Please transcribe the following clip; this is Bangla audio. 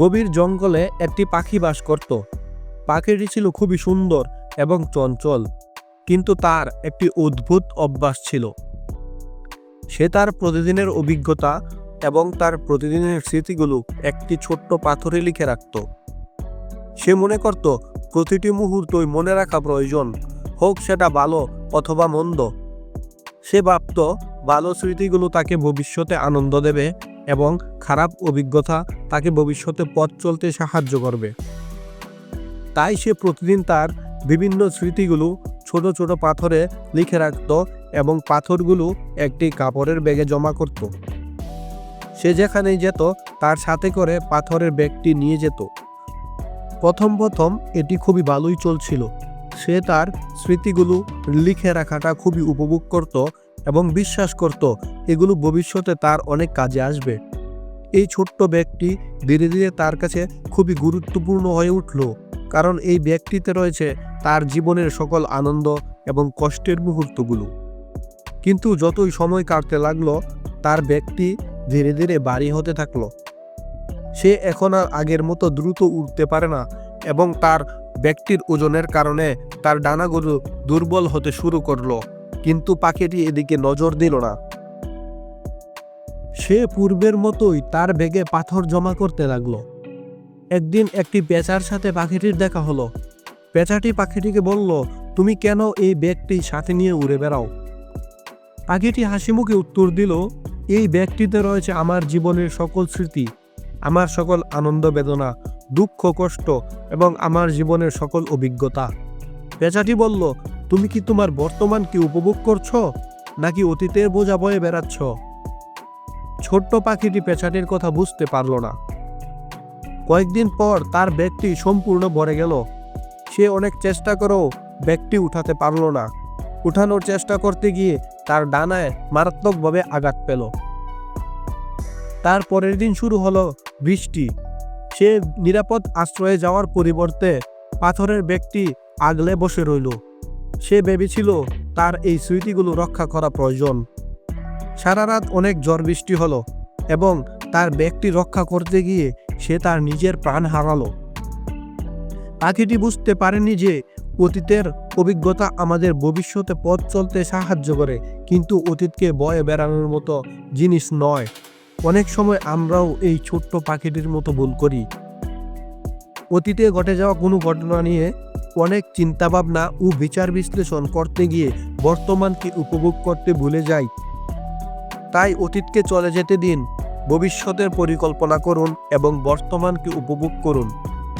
গভীর জঙ্গলে একটি পাখি বাস করত। পাখিটি ছিল খুবই সুন্দর এবং চঞ্চল, কিন্তু তার একটি অদ্ভুত অভ্যাস ছিল। সে তার প্রতিদিনের অভিজ্ঞতা এবং তার প্রতিদিনের স্মৃতিগুলো একটি ছোট্ট পাথরে লিখে রাখত। সে মনে করত, প্রতিটি মুহূর্তই মনে রাখা প্রয়োজন, হোক সেটা ভালো অথবা মন্দ। সে ভাবত, ভালো স্মৃতিগুলো তাকে ভবিষ্যতে আনন্দ দেবে এবং খারাপ অভিজ্ঞতা তাকে ভবিষ্যতে পথ চলতে সাহায্য করবে। তাই সে প্রতিদিন তার বিভিন্ন স্মৃতিগুলো ছোট ছোট পাথরে লিখে রাখত এবং পাথরগুলো একটি কাপড়ের ব্যাগে জমা করত। সে যেখানেই যেত, তার সাথে করে পাথরের ব্যাগটি নিয়ে যেত। প্রথম প্রথম এটি খুবই ভালোই চলছিল। সে তার স্মৃতিগুলো লিখে রাখাটা খুবই উপভোগ করত এবং বিশ্বাস করত এগুলো ভবিষ্যতে তার অনেক কাজে আসবে। এই ছোট্ট ব্যাগটি ধীরে ধীরে তার কাছে খুবই গুরুত্বপূর্ণ হয়ে উঠল, কারণ এই ব্যাগটিতে রয়েছে তার জীবনের সকল আনন্দ এবং কষ্টের মুহূর্তগুলো। কিন্তু যতই সময় কাটতে লাগল, তার ব্যাগটি ধীরে ধীরে বাড়ি হতে থাকল। সে এখন আর আগের মতো দ্রুত উঠতে পারে না এবং তার ব্যক্তির ওজনের কারণে তার ডানাগুলো দুর্বল হতে শুরু করল, কিন্তু পাখিটি এদিকে নজর দিল না। সে পূর্বের মতোই তার বেগে পাথর জমা করতে লাগল। একদিন একটি পেঁচার সাথে পাখিটির দেখা হলো। পেঁচাটি পাখিটিকে বলল, তুমি কেন এই ব্যাগটি সাথে নিয়ে উড়ে বেড়াও? পাখিটি হাসি মুখে উত্তর দিল, এই ব্যাগটিতে রয়েছে আমার জীবনের সকল স্মৃতি, আমার সকল আনন্দ বেদনা, দুঃখ কষ্ট এবং আমার জীবনের সকল অভিজ্ঞতা। পেঁচাটি বলল, তুমি কি তোমার বর্তমান কি উপভোগ করছ, নাকি অতীতের বোঝা বয়ে বেড়াচ্ছ? ছোট্ট পাখিটি পেঁচাটির কথা বুঝতে পারল না। কয়েকদিন পর তার ব্যাগটি সম্পূর্ণ ভরে গেল। সে অনেক চেষ্টা করেও ব্যাগটি উঠাতে পারল না। উঠানোর চেষ্টা করতে গিয়ে তার ডানায় মারাত্মকভাবে আঘাত পেল। তার পরের দিন শুরু হলো বৃষ্টি। সে নিরাপদ আশ্রয়ে যাওয়ার পরিবর্তে পাথরের ব্যাগটি আগলে বসে রইল। সে ভেবেছিল তার এই স্মৃতিগুলো রক্ষা করা প্রয়োজন। সারা রাত অনেক ঝড় বৃষ্টি হলো এবং তার ব্যাগটি রক্ষা করতে গিয়ে সে তার নিজের প্রাণ হারালো। পাখিটি বুঝতে পারেনি যে অতীতের অভিজ্ঞতা আমাদের ভবিষ্যতে পথ চলতে সাহায্য করে, কিন্তু অতীতকে বয়ে বেড়ানোর মতো জিনিস নয়। অনেক সময় আমরাও এই ছোট্ট পাখিটির মতো ভুল করি। অতীতে ঘটে যাওয়া কোনো ঘটনা নিয়ে অনেক চিন্তাভাবনা ও বিচার বিশ্লেষণ করতে গিয়ে বর্তমানকে উপভোগ করতে ভুলে যাই। তাই অতীতকে চলে যেতে দিন ভবিষ্যতের পরিকল্পনা করুন এবং বর্তমানকে উপভোগ করুন।